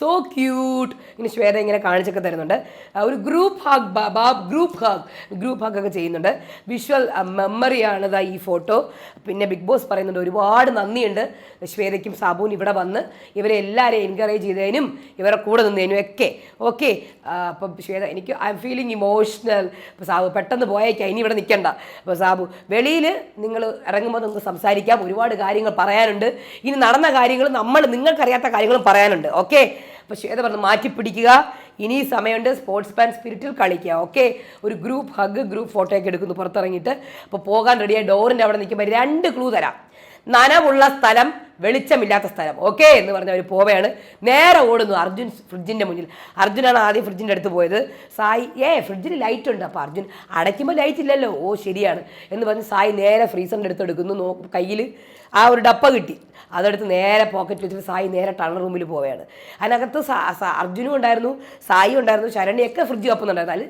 സോ ക്യൂട്ട് ഇങ്ങനെ ശ്വേത ഇങ്ങനെ കാണിച്ചൊക്കെ തരുന്നുണ്ട്. ഒരു ഗ്രൂപ്പ് ഹഗ് ബാബ് ഗ്രൂപ്പ് ഹഗ് ഗ്രൂപ്പ് ഹഗ് ഒക്കെ ചെയ്യുന്നുണ്ട്. വിഷ്വൽ മെമ്മറിയാണ് ഇതാ ഈ ഫോട്ടോ. പിന്നെ ബിഗ് ബോസ് പറയുന്നുണ്ട് ഒരുപാട് നന്ദിയുണ്ട്. ശ്വേതയ്ക്കും സാബുവിനും ഇവിടെ വന്ന് ഇവരെ എല്ലാവരെയും എൻകറേജ് ചെയ്തതിനും ഇവരെ കൂടെ നിന്നതിനും ഒക്കെ. ഓക്കെ അപ്പം ശ്വേത എനിക്ക് ഐ എം ഫീലിംഗ് ഇമോഷണൽ അപ്പോൾ സാബു പെട്ടെന്ന് പോയേക്കാം ഇനി ഇവിടെ നിൽക്കണ്ട അപ്പോൾ സാബു വെളിയിൽ നിങ്ങൾ ഇറങ്ങുമ്പോൾ നമുക്ക് സംസാരിക്കാം. ഒരുപാട് കാര്യങ്ങൾ പറയാനുണ്ട്. ഇനി നടന്ന കാര്യങ്ങൾ നമ്മൾ നിങ്ങൾക്കറിയാത്ത കാര്യങ്ങളും പറയാനുണ്ട്. ഓക്കെ അപ്പോൾ ശ്വേത പറഞ്ഞ് മാറ്റി പിടിക്കുക. ഇനി സമയമുണ്ട്. സ്പോർട്സ് മാൻ സ്പിരിറ്റിൽ കളിക്കുക. ഓക്കെ ഒരു ഗ്രൂപ്പ് ഹഗ് ഗ്രൂപ്പ് ഫോട്ടോ ഒക്കെ എടുക്കുന്നു പുറത്തിറങ്ങിയിട്ട്. അപ്പോൾ പോകാൻ റെഡിയായി ഡോറിന്റെ അവിടെ നിൽക്കുമ്പോൾ രണ്ട് ക്ലൂ തരാം. നനവുള്ള സ്ഥലം വെളിച്ചമില്ലാത്ത സ്ഥലം. ഓക്കെ എന്ന് പറഞ്ഞ് അവർ പോവുകയാണ് നേരെ ഓടുന്നു അർജുൻ ഫ്രിഡ്ജിന്റെ മുന്നിൽ. അർജുനാണ് ആദ്യം ഫ്രിഡ്ജിന്റെ അടുത്ത് പോയത്. സായി ഏ ഫ്രിഡ്ജിൽ ലൈറ്റ് ഉണ്ട് അപ്പോൾ അർജുൻ അടയ്ക്കുമ്പോൾ ലൈറ്റ് ഇല്ലല്ലോ ഓ ശരിയാണ്. എന്ന് പറഞ്ഞ് സായി നേരെ ഫ്രീസറിന്റെ അടുത്ത് എടുക്കുന്നു. നോ കയ്യിൽ ആ ഒരു ഡപ്പ കിട്ടി. അതെടുത്ത് നേരെ പോക്കറ്റ് വെച്ചിട്ട് സായി നേരെ ടണൽ റൂമിൽ പോവുകയാണ്. അതിനകത്ത് അർജുനും ഉണ്ടായിരുന്നു സായി ഉണ്ടായിരുന്നു ശരണിയൊക്കെ ഫ്രിഡ്ജ് വെപ്പുന്നുണ്ടായിരുന്നു അതിൽ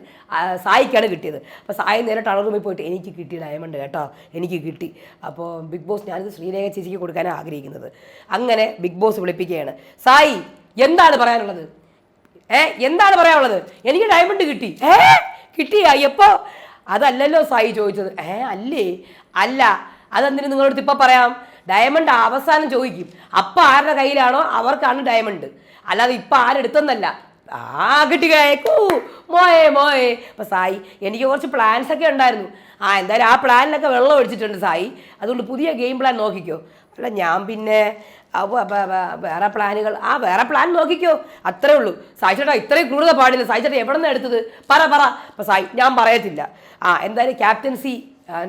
സായിക്കാണ് കിട്ടിയത്. അപ്പോൾ സായി നേരെ ടണൽ റൂമിൽ പോയിട്ട് എനിക്ക് കിട്ടി ഡയമണ്ട് കേട്ടോ എനിക്ക് കിട്ടി. അപ്പോൾ ബിഗ് ബോസ് ഞാനിത് ശ്രീരേഖ ചേച്ചിക്ക് കൊടുക്കാനാണ് ആഗ്രഹിക്കുന്നത്. അങ്ങനെ ബിഗ് ബോസ് വിളിപ്പിക്കുകയാണ്. സായി എന്താണ് പറയാനുള്ളത്? ഏ എന്താണ് പറയാനുള്ളത്? എനിക്ക് ഡയമണ്ട് കിട്ടി. ഏ കിട്ടിയാ? എപ്പോൾ അതല്ലല്ലോ സായി ചോദിച്ചത്. ഏ അല്ലേ? അല്ല അതെന്തിനു നിങ്ങളടുത്ത് ഇപ്പം പറയാം? ഡയമണ്ട് അവസാനം ചോദിക്കും അപ്പൊ ആരുടെ കയ്യിലാണോ? അവർക്കാണ് ഡയമണ്ട് അല്ലാതെ ഇപ്പൊ ആരെടുത്തെന്നല്ല ആ കിട്ടി കേക്കൂ. മോയെ മോയെ. അപ്പൊ സായി എനിക്ക് കുറച്ച് പ്ലാൻസ് ഒക്കെ ഉണ്ടായിരുന്നു. ആ എന്തായാലും ആ പ്ലാനിലൊക്കെ വെള്ളം ഒഴിച്ചിട്ടുണ്ട് സായി. അതുകൊണ്ട് പുതിയ ഗെയിം പ്ലാൻ നോക്കിക്കോ. അല്ല ഞാൻ പിന്നെ വേറെ പ്ലാനുകൾ ആ വേറെ പ്ലാൻ നോക്കിക്കോ. അത്രേ ഉള്ളൂ. സായി ചേട്ടാ ഇത്രയും കൂടുതൽ പാടില്ല. സായി ചേട്ടാ എവിടെ നിന്ന് എടുത്തത്? പറ പറ. അപ്പം സായി ഞാൻ പറയത്തില്ല. ആ എന്തായാലും ക്യാപ്റ്റൻസി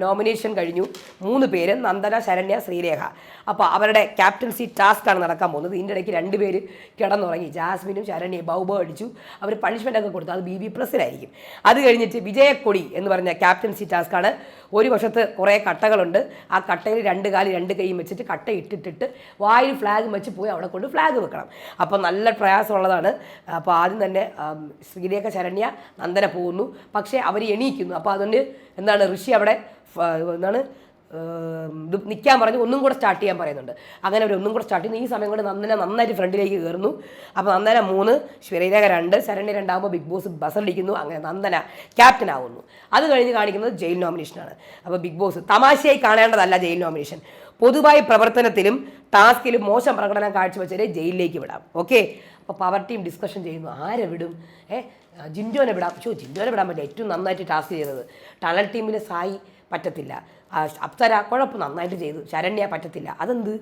നോമിനേഷൻ കഴിഞ്ഞു. മൂന്ന് പേര് നന്ദന ശരണ്യ ശ്രീരേഖ. അപ്പോൾ അവരുടെ ക്യാപ്റ്റൻസി ടാസ്ക്കാണ് നടക്കാൻ പോകുന്നത്. ഇതിന്റെ ഇടയ്ക്ക് രണ്ട് പേര് കിടന്നുറങ്ങി. ജാസ്മിനും ശരണ്യയും ബൗബ അടിച്ചു. അവർ പണിഷ്മെന്റ് ഒക്കെ കൊടുത്തു. അത് ബി ബി പ്ലസിലായിരിക്കും അത് കഴിഞ്ഞിട്ട് വിജയക്കൊടി എന്ന് പറഞ്ഞ ക്യാപ്റ്റൻസി ടാസ്ക്കാണ് ഒരു വശത്ത് കുറേ കട്ടകളുണ്ട്. ആ കട്ടയിൽ രണ്ട് കാൽ രണ്ട് കൈയും വെച്ചിട്ട് കട്ട ഇട്ടിട്ടിട്ട് വായിൽ ഫ്ലാഗ് വെച്ച് പോയി അവിടെ കൊണ്ട് ഫ്ലാഗ് വെക്കണം. അപ്പോൾ നല്ല പ്രയാസമുള്ളതാണ്. അപ്പോൾ ആദ്യം തന്നെ ശ്രീരേഖ ശരണ്യ നന്ദന പോകുന്നു. പക്ഷേ അവർ എണീക്കുന്നു. അപ്പോൾ അതുകൊണ്ട് എന്താണ് ഋഷി അവിടെ എന്താണ് നിൽക്കാൻ പറഞ്ഞു ഒന്നും കൂടെ സ്റ്റാർട്ട് ചെയ്യാൻ പറയുന്നുണ്ട്. അങ്ങനെ അവർ ഒന്നും കൂടെ സ്റ്റാർട്ട് ചെയ്യുന്നു ഈ സമയം കൊണ്ട് നന്ദന നന്നായിട്ട് ഫ്രണ്ടിലേക്ക് കയറുന്നു. അപ്പോൾ നന്ദന മൂന്ന് ശ്രീരേഖ രണ്ട് ശരണ്യ രണ്ടാകുമ്പോൾ ബിഗ് ബോസ് ബസറിടിക്കുന്നു അങ്ങനെ നന്ദന ക്യാപ്റ്റൻ ആവുന്നു. അത് കഴിഞ്ഞ് കാണിക്കുന്നത് ജയിൽ നോമിനേഷനാണ് അപ്പോൾ ബിഗ് ബോസ് തമാശയായി കാണേണ്ടതല്ല ജയിൽ നോമിനേഷൻ പൊതുവായി പ്രവർത്തനത്തിലും ടാസ്കിലും മോശം പ്രകടനം കാഴ്ചവെച്ചാലേ ജയിലിലേക്ക് വിടാം. ഓക്കെ അപ്പോൾ പവർ ടീം ഡിസ്കഷൻ ചെയ്യുന്നു. ആരെ വിടും? ഏ ജിൻജോനെ വിടാം. ഷോ ജിൻഡോനെ വിടാൻ പറ്റില്ല. ഏറ്റവും നന്നായിട്ട് ടാസ്ക് ചെയ്തത്. ടണൽ ടീമിലെ സായി പറ്റത്തില്ല. അപ്സര കുഴപ്പം നന്നായിട്ട് ചെയ്തു. ശരണ്യ പറ്റത്തില്ല. അതെന്ത്?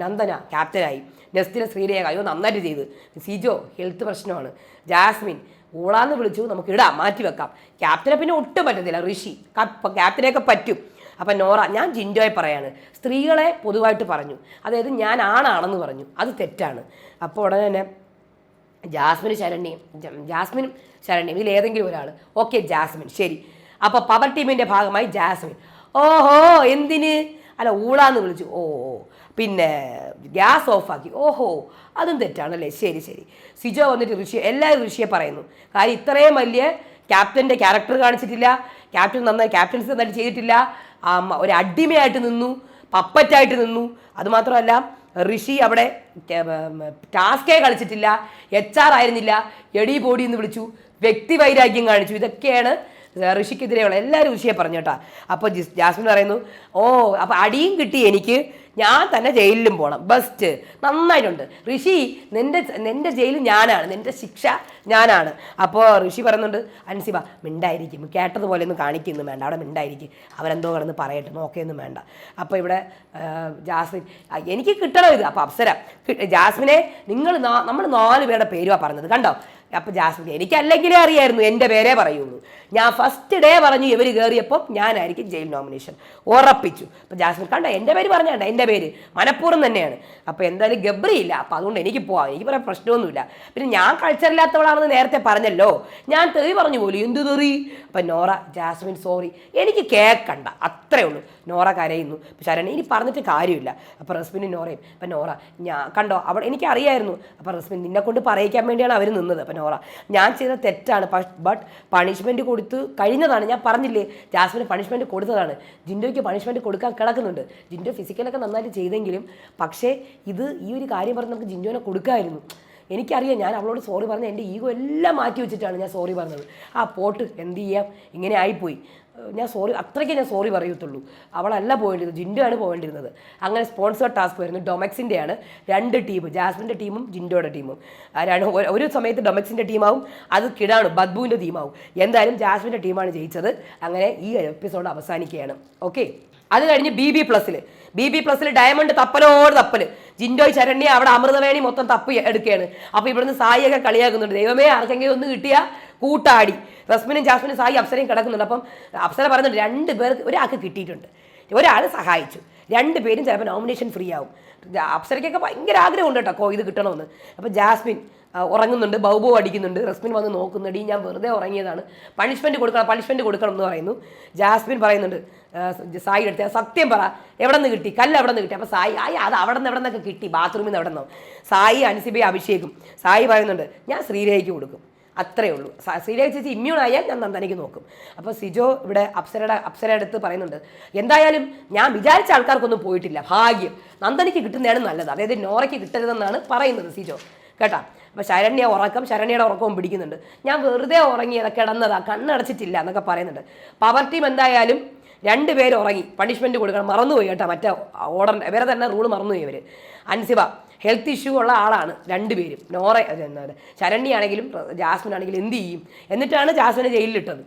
നന്ദന ക്യാപ്റ്റനായി. നെസ്റ്റിലെ ശ്രീരേഖ അയ്യോ നന്നായിട്ട് ചെയ്തു. സിജോ ഹെൽത്ത് പ്രശ്നമാണ്. ജാസ്മിൻ ഊളാന്ന് വിളിച്ചു നമുക്ക് ഇടാം മാറ്റി വെക്കാം. ക്യാപ്റ്റനെ പിന്നെ ഒട്ടും പറ്റത്തില്ല. ഋഷി ക്യാപ്റ്റനെയൊക്കെ പറ്റും. അപ്പം നോറ ഞാൻ ജിൻഡോയെ പറയാണ്. സ്ത്രീകളെ പൊതുവായിട്ട് പറഞ്ഞു. അതായത് ഞാൻ ആണാണെന്ന് പറഞ്ഞു. അത് തെറ്റാണ്. അപ്പോൾ ഉടനെ തന്നെ ജാസ്മിന് ശരണ്യം ജാസ്മിനും ശരണ്യം ഇതിൽ ഏതെങ്കിലും ഒരാൾ ഓക്കെ ജാസ്മിൻ ശരി. അപ്പോൾ പവർ ടീമിന്റെ ഭാഗമായി ജാസ്മിൻ. ഓഹോ എന്തിന്? അല്ല ഊളാന്ന് വിളിച്ചു. ഓ പിന്നെ ഗ്യാസ് ഓഫാക്കി. ഓഹോ അതും തെറ്റാണല്ലേ? ശരി ശരി. സിജോ വന്നിട്ട് ഋഷി എല്ലാവരും ഋഷിയെ പറയുന്നു. കാര്യം ഇത്രയും വലിയ ക്യാപ്റ്റന്റെ ക്യാരക്ടർ കാണിച്ചിട്ടില്ല. ക്യാപ്റ്റൻ നന്നായി ക്യാപ്റ്റൻസ് നന്നായിട്ട് ചെയ്തിട്ടില്ല. ഒരു അടിമയായിട്ട് നിന്നു. പപ്പറ്റായിട്ട് നിന്നു. അതുമാത്രമല്ല ഋഷി അവിടെ ടാസ്കേ കളിച്ചിട്ടില്ല. എച്ച് ആർ ആയിരുന്നില്ല. എടി ബോഡി എന്ന് വിളിച്ചു. വ്യക്തി വൈരാഗ്യം കാണിച്ചു. ഇതൊക്കെയാണ് ഋഷിക്കെതിരെയുള്ള എല്ലാവരും ഋഷിയെ പറഞ്ഞു കേട്ടോ. അപ്പോൾ ജിസ് ജാസ്മിൻ പറയുന്നു ഓ അപ്പോൾ അടിയും കിട്ടി എനിക്ക്. ഞാൻ തന്നെ ജയിലിലും പോകണം ബെസ്റ്റ് നന്നായിട്ടുണ്ട്. ഋഷി നിന്റെ നിന്റെ ജയിൽ ഞാനാണ്. നിന്റെ ശിക്ഷ ഞാനാണ്. അപ്പോൾ ഋഷി പറയുന്നുണ്ട് അൻസിബ മിണ്ടായിരിക്കും. കേട്ടതുപോലെ ഒന്നും കാണിക്കുന്നു വേണ്ട. അവിടെ മിണ്ടായിരിക്കും. അവരെന്തോ കിടന്ന് പറയട്ടെ. നോക്കിയൊന്നും വേണ്ട. അപ്പോൾ ഇവിടെ ജാസ്മിൻ എനിക്ക് കിട്ടണം ഇത്. അപ്പോൾ അപ്സര ജാസ്മിനെ നിങ്ങൾ നമ്മൾ നാല് പേരുടെ പേരുവാ പറഞ്ഞത്. കണ്ടോ? അപ്പോൾ ജാസ്മിൻ എനിക്കല്ലെങ്കിലേ അറിയായിരുന്നു എന്റെ പേരേ പറയുള്ളൂ. ഞാൻ ഫസ്റ്റ് ഡേ പറഞ്ഞു ഇവർ കയറിയപ്പം ഞാനായിരിക്കും ജയിൽ നോമിനേഷൻ ഉറപ്പിച്ചു. അപ്പോൾ ജാസ്മിൻ കണ്ട എന്റെ പേര് പറഞ്ഞാണ്ട എന്റെ പേര് മനഃപൂർവം തന്നെയാണ്. അപ്പോൾ എന്തായാലും ഗബ്രിയില്ല അപ്പോൾ അതുകൊണ്ട് എനിക്ക് പോവാം എനിക്ക് പറയാൻ പ്രശ്നമൊന്നുമില്ല. പിന്നെ ഞാൻ കൾച്ചറില്ലാത്തവളാണെന്ന് നേരത്തെ പറഞ്ഞല്ലോ. ഞാൻ തെറി പറഞ്ഞു പോലും എന്ത് തെറി? അപ്പം നോറ ജാസ്മിൻ സോറി എനിക്ക് കേൾക്കണ്ട അത്രേ ഉള്ളൂ. നോറ കരയുന്നു. അപ്പം ശരണ ഇനി പറഞ്ഞിട്ട് കാര്യമില്ല. അപ്പോൾ റസ്മിനും നോറയും അപ്പം നോറ ഞാൻ കണ്ടോ അവിടെ എനിക്കറിയായിരുന്നു. അപ്പോൾ റസ്മിൻ നിന്നെ കൊണ്ട് പറയിക്കാൻ വേണ്ടിയാണ് അവർ നിന്നത്. അപ്പം നോറ ഞാൻ ചെയ്ത തെറ്റാണ്. ബട്ട് പണിഷ്മെന്റ് കൊടുത്ത് കഴിഞ്ഞതാണ്. ഞാൻ പറഞ്ഞില്ലേ ജാസ്മിന് പണിഷ്മെന്റ് കൊടുത്തതാണ്. ജിൻഡോയ്ക്ക് പണിഷ്മെന്റ് കൊടുക്കാൻ കിടക്കുന്നുണ്ട്. ജിൻഡോ ഫിസിക്കലൊക്കെ നന്നായിട്ട് ചെയ്തെങ്കിലും പക്ഷേ ഇത് ഈ ഒരു കാര്യം പറഞ്ഞ് നമുക്ക് ജിൻഡോനെ കൊടുക്കാമായിരുന്നു എനിക്കറിയാം ഞാൻ അവളോട് സോറി പറഞ്ഞ എന്റെ ഈഗോ എല്ലാം മാറ്റി വെച്ചിട്ടാണ് ഞാൻ സോറി പറഞ്ഞത്. ആ പോട്ട് എന്ത് ചെയ്യാം? ഇങ്ങനെ ആയിപ്പോയി. ഞാൻ സോറി അത്രയ്ക്ക് ഞാൻ സോറി പറയത്തുള്ളൂ. അവളല്ല പോകേണ്ടിരുന്നത് ജിൻഡോയാണ് പോകേണ്ടിരുന്നത്. അങ്ങനെ സ്പോൺസർ ടാസ്ക് വരുന്നു ഡൊമക്സിന്റെയാണ് രണ്ട് ടീം ജാസ്മിന്റെ ടീമും ജിൻഡോയുടെ ടീമും. ഒരു സമയത്ത് ഡൊമക്സിന്റെ ടീമാവും അത് കിടാണ് ബദ്ബുവിന്റെ ടീമാവും. എന്തായാലും ജാസ്മിന്റെ ടീമാണ് ജയിച്ചത്. അങ്ങനെ ഈ എപ്പിസോഡ് അവസാനിക്കുകയാണ്. ഓക്കെ? അത് കഴിഞ്ഞ് ബി ബി പ്ലസ്സിൽ. ബി ബി പ്ലസ്സിൽ ഡയമണ്ട് തപ്പലോട് തപ്പൽ ജിൻഡോയ് ചരണ്യ അവിടെ അമൃതവേണി മൊത്തം തപ്പി എടുക്കുകയാണ്. അപ്പോൾ ഇവിടുന്ന് സായിയൊക്കെ കളിയാക്കുന്നുണ്ട്. ദൈവമേ ആർക്കെങ്കിലും ഒന്ന് കിട്ടിയാൽ കൂട്ടാടി. റസ്മിനും ജാസ്മിനും സായി അപ്സരയും കിടക്കുന്നുണ്ട്. അപ്പം അപ്സര പറയുന്നുണ്ട് രണ്ട് പേർക്ക് ഒരാൾക്ക് കിട്ടിയിട്ടുണ്ട്. ഒരാൾ സഹായിച്ചു. രണ്ട് പേരും ചിലപ്പോൾ നോമിനേഷൻ ഫ്രീ ആവും. അപ്സരയ്ക്കൊക്കെ ഭയങ്കര ആഗ്രഹമുണ്ട് കേട്ടോ ഇത് കിട്ടണമെന്ന്. അപ്പോൾ ജാസ്മിൻ ഉറങ്ങുന്നുണ്ട് ബൗബോ അടിക്കുന്നുണ്ട്. റസ്മിൻ വന്ന് നോക്കുന്നുണ്ട് ഈ ഞാൻ വെറുതെ ഉറങ്ങിയതാണ്. പണിഷ്മെന്റ് കൊടുക്കണം പണിഷ്മെന്റ് കൊടുക്കണം എന്ന് പറയുന്നു. ജാസ്മിൻ പറയുന്നുണ്ട് സായി എടുത്ത സത്യം പറ എവിടെ നിന്ന് കിട്ടി? കല്ല് എവിടെ നിന്ന് കിട്ടി? അപ്പോൾ സായി ആയി അത് അവിടെ നിന്ന് എവിടെ നിന്നൊക്കെ കിട്ടി? ബാത്റൂമിൽ നിന്ന് എവിടെ നിന്നോ സായി അൻസിബയെ അഭിഷേകും. സായി പറയുന്നുണ്ട് ഞാൻ ശ്രീരേഖയ്ക്ക് കൊടുക്കും. അത്രേ ഉള്ളൂ. സീരിയ ചേച്ചി ഇമ്മ്യൂൺ ആയാൽ ഞാൻ നന്ദനയ്ക്ക് നോക്കും. അപ്പോൾ സിജോ ഇവിടെ അപ്സരയുടെ അപ്സര അടുത്ത് പറയുന്നുണ്ട് എന്തായാലും ഞാൻ വിചാരിച്ച ആൾക്കാർക്കൊന്നും പോയിട്ടില്ല. ഭാഗ്യം. നന്ദനയ്ക്ക് കിട്ടുന്നതാണ് നല്ലത്. അതായത് നോറയ്ക്ക് കിട്ടരുതെന്നാണ് പറയുന്നത് സിജോ. കേട്ടാ? അപ്പോൾ ശരണ്യ ഉറക്കം ശരണ്യയുടെ ഉറക്കവും പിടിക്കുന്നുണ്ട്. ഞാൻ വെറുതെ ഉറങ്ങിയതാ കിടന്നതാ കണ്ണടച്ചിട്ടില്ല എന്നൊക്കെ പറയുന്നുണ്ട്. പവർ ടീം എന്തായാലും രണ്ട് പേര് ഉറങ്ങി. പണിഷ്മെന്റ് കൊടുക്കണം. മറന്നുപോയി കേട്ടോ മറ്റേ ഓർഡർ ഇവരെ തന്നെ റൂൾ മറന്നുപോയി ഇവർ അൻസിബ ഹെൽത്ത് ഇഷ്യൂ ഉള്ള ആളാണ് രണ്ടുപേരും. നോറ എന്താണ്? ശരണ്യാണെങ്കിലും ജാസ്മിൻ ആണെങ്കിലും എന്ത് ചെയ്യും? എന്നിട്ടാണ് ജാസ്മിനെ ജയിലിലിട്ടത്.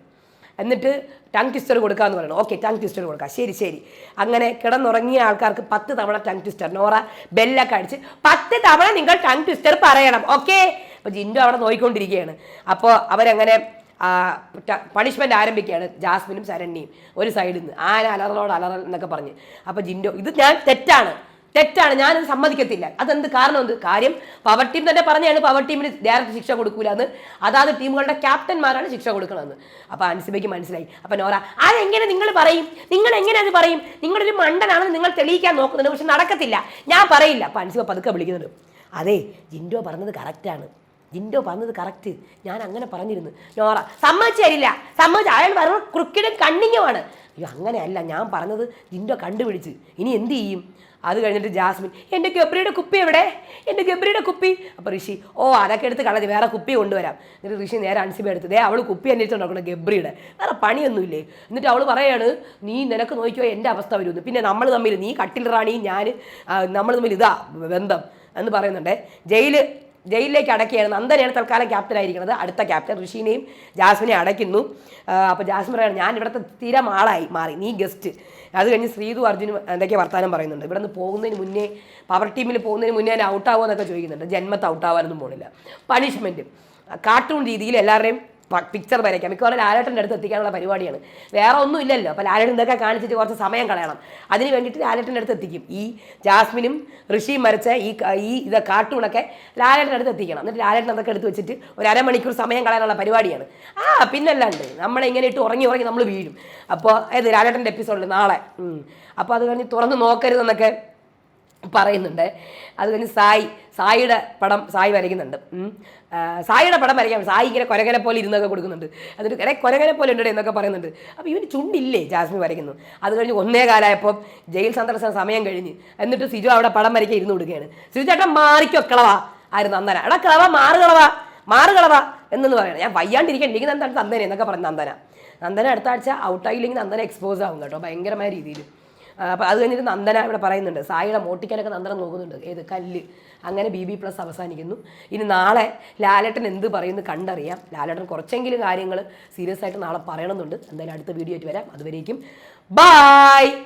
എന്നിട്ട് ടങ് ട്വിസ്റ്റർ കൊടുക്കാമെന്ന് പറയണം. ഓക്കെ ടങ് ട്വിസ്റ്റർ കൊടുക്കാം. ശരി ശരി. അങ്ങനെ കിടന്നുറങ്ങിയ ആൾക്കാർക്ക് പത്ത് തവണ ടങ് ട്വിസ്റ്റർ നോറ ബെല്ലൊക്കെ അടിച്ച് പത്ത് തവണ നിങ്ങൾ ടങ് ട്വിസ്റ്റർ പറയണം. ഓക്കെ അപ്പോൾ ജിൻഡു അവിടെ നോയിക്കൊണ്ടിരിക്കുകയാണ്. അപ്പോൾ അവരങ്ങനെ പണിഷ്മെന്റ് ആരംഭിക്കുകയാണ് ജാസ്മിനും ശരണ്യയും ഒരു സൈഡിൽ നിന്ന് ആന അലറലോട് അലറൽ എന്നൊക്കെ പറഞ്ഞ്. അപ്പോൾ ജിൻഡോ ഇത് ഞാൻ തെറ്റാണ്. തെറ്റാണ് ഞാനത് സമ്മതിക്കത്തില്ല. അതെന്ത് കാരണം? എന്ത് കാര്യം? പവർ ടീം തന്നെ പറഞ്ഞാണ് പവർ ടീമിന് ഡയറക്റ്റ് ശിക്ഷ കൊടുക്കൂല എന്ന് അതാത് ടീമുകളുടെ ക്യാപ്റ്റന്മാരാണ് ശിക്ഷ കൊടുക്കണമെന്ന് അപ്പോൾ അൻസിബയ്ക്ക് മനസ്സിലായി. അപ്പോൾ നോറ അതെങ്ങനെ നിങ്ങൾ പറയും? നിങ്ങൾ എങ്ങനെ അത് പറയും? നിങ്ങളൊരു മണ്ടനാണെന്ന് നിങ്ങൾ തെളിയിക്കാൻ നോക്കുന്നുണ്ട് പക്ഷെ നടക്കത്തില്ല. ഞാൻ പറയില്ല. അപ്പൊ അൻസിബ പതുക്കെ വിളിക്കുന്നുണ്ട്. അതെ ജിൻഡോ പറഞ്ഞത് കറക്റ്റാണ് ജിൻഡോ പറഞ്ഞത് കറക്റ്റ് ഞാൻ അങ്ങനെ പറഞ്ഞിരുന്നു. നോറ സമ്മതിച്ചു തരില്ല. സമ്മതിച്ച് അയാൾ പറഞ്ഞത് ക്രിക്കറ്റും കണ്ണിങ്ങുമാണ് അയ്യോ അങ്ങനെയല്ല. ഞാൻ പറഞ്ഞത് ജിൻഡോ കണ്ടുപിടിച്ച്. ഇനി എന്ത് ചെയ്യും? അത് കഴിഞ്ഞിട്ട് ജാസ്മിൻ എന്റെ ഗബ്രിയുടെ കുപ്പി എവിടെ? എന്റെ ഗബ്രിയുടെ കുപ്പി. അപ്പോൾ ഋഷി ഓ അതൊക്കെ എടുത്ത് കളഞ്ഞ് വേറെ കുപ്പി കൊണ്ടുവരാം. എന്നിട്ട് ഋഷി നേരെ അൻസിബ എടുത്ത് ദേ അവൾ കുപ്പി അന്വേഷിച്ച് നോക്കണം ഗബ്രിയുടെ. വേറെ പണിയൊന്നുമില്ലേ? എന്നിട്ട് അവൾ പറയാണ് നീ നിനക്ക് നോക്കിയോ എന്റെ അവസ്ഥ വരുമെന്ന്. പിന്നെ നമ്മൾ തമ്മിൽ നീ കട്ടിൽ റാണി ഞാൻ നമ്മൾ തമ്മിൽ ഇതാ ബന്ധം. എന്ന് പറയുന്നുണ്ടേ. ജയിൽ ജയിലിലേക്ക് അടക്കുകയാണ് നന്ദനെയാണ് തൽക്കാലം ക്യാപ്റ്റൻ ആയിരിക്കുന്നത് അടുത്ത ക്യാപ്റ്റൻ ഋഷീനെയും ജാസ്മിനെ അടയ്ക്കുന്നു. അപ്പോൾ ജാസ്മിൻ പറയാണ് ഞാൻ ഇവിടുത്തെ സ്ഥിരം ആളായി മാറി നീ ഗസ്റ്റ് അത് കഴിഞ്ഞ് ശ്രീതു അർജുനും എന്തൊക്കെ വർത്താനം പറയുന്നുണ്ട്. ഇവിടെ നിന്ന് പോകുന്നതിന് മുന്നേ പവർ ടീമിൽ പോകുന്നതിന് മുന്നേ ഞാൻ ഔട്ടാവുമോ എന്നൊക്കെ ചോദിക്കുന്നുണ്ട്. ജന്മത്ത് ഔട്ടാവാനൊന്നും പോണില്ല. പണിഷ്മെന്റ് കാർട്ടൂൺ രീതിയിൽ എല്ലാവരുടെയും പിക്ചർ വരയ്ക്കാം. മിക്കവാറും ലാലേട്ടന്റെ അടുത്ത് എത്തിക്കാനുള്ള പരിപാടിയാണ്. വേറെ ഒന്നും ഇല്ലല്ലോ. അപ്പോൾ ലാലേട്ടൻ ഇതൊക്കെ കാണിച്ചിട്ട് കുറച്ച് സമയം കളയണം. അതിന് വേണ്ടിയിട്ട് ലാലേട്ടന്റെ അടുത്ത് എത്തിക്കും. ഈ ജാസ്മിനും ഋഷിയും മരച്ച ഈ ഈ ഇത് കാർട്ടൂണൊക്കെ ലാലേട്ടന്റെ അടുത്ത് എത്തിക്കണം. എന്നിട്ട് ലാലേട്ടൻ അതൊക്കെ എടുത്ത് വെച്ചിട്ട് ഒരു അരമണിക്കൂർ സമയം കളയാനുള്ള പരിപാടിയാണ്. ആ പിന്നല്ലാണ്ട് നമ്മളെ ഇങ്ങനെ ഇട്ട് ഉറങ്ങി ഉറങ്ങി നമ്മൾ വീഴും. അപ്പോൾ ഏത് ലാലേട്ടന്റെ എപ്പിസോഡിൽ നാളെ. അപ്പോൾ അത് കഴിഞ്ഞ് തുറന്ന് നോക്കരുതെന്നൊക്കെ പറയുന്നുണ്ട്. അത് കഴിഞ്ഞ് സായി സായിയുടെ പടം സായി വരയ്ക്കുന്നുണ്ട്. സായിയുടെ പടം വരയ്ക്കാം സായി ഇങ്ങനെ കൊരകനെ പോലെ ഇരുന്നൊക്കെ കൊടുക്കുന്നുണ്ട്. അതൊരു ഇടേ കൊരകനെ പോലെ ഉണ്ട് എന്നൊക്കെ പറയുന്നുണ്ട്. അപ്പോൾ ഇവന് ചുണ്ടില്ലേ ജാസ്മി വരയ്ക്കുന്നു. അത് കഴിഞ്ഞ് ഒന്നേ കാലമായപ്പോൾ ജയിൽ സന്ദർശന സമയം കഴിഞ്ഞ് എന്നിട്ട് സിജു അവിടെ പടം വരയ്ക്കാൻ ഇരുന്ന് കൊടുക്കുകയാണ്. സിജു ചേട്ടൻ മാറിക്കോ കളവാ ആയിരുന്നു നന്ദന എടാ കളവ മാറുകളവാ മാറുകളവ മാറ് കിളവാ എന്നു പറയണം. ഞാൻ വയ്യാണ്ടിരിക്കണ്ടെങ്കിൽ എന്താണ് നന്ദന എന്നൊക്കെ പറഞ്ഞു നന്ദന. നന്ദന അടുത്ത ആഴ്ച ഔട്ടായില്ലെങ്കിൽ നന്ദന എക്സ്പോസ് ആവും കേട്ടോ ഭയങ്കരമായ രീതിയിൽ അപ്പോൾ അത് കഴിഞ്ഞിട്ട് നന്ദന ഇവിടെ പറയുന്നുണ്ട്. സായിയുടെ മോട്ടിക്കാനൊക്കെ നന്ദന നോക്കുന്നുണ്ട്. ഏത് കല്ല്? അങ്ങനെ ബി ബി പ്ലസ് അവസാനിക്കുന്നു. ഇനി നാളെ ലാലേട്ടൻ എന്ത് പറയുന്നു കണ്ടറിയാം. ലാലേട്ടൻ കുറച്ചെങ്കിലും കാര്യങ്ങൾ സീരിയസ് ആയിട്ട് നാളെ പറയണമെന്നുണ്ട്. എന്തായാലും അടുത്ത വീഡിയോ ആയിട്ട് വരാം. അതുവരേക്കും. ബായ്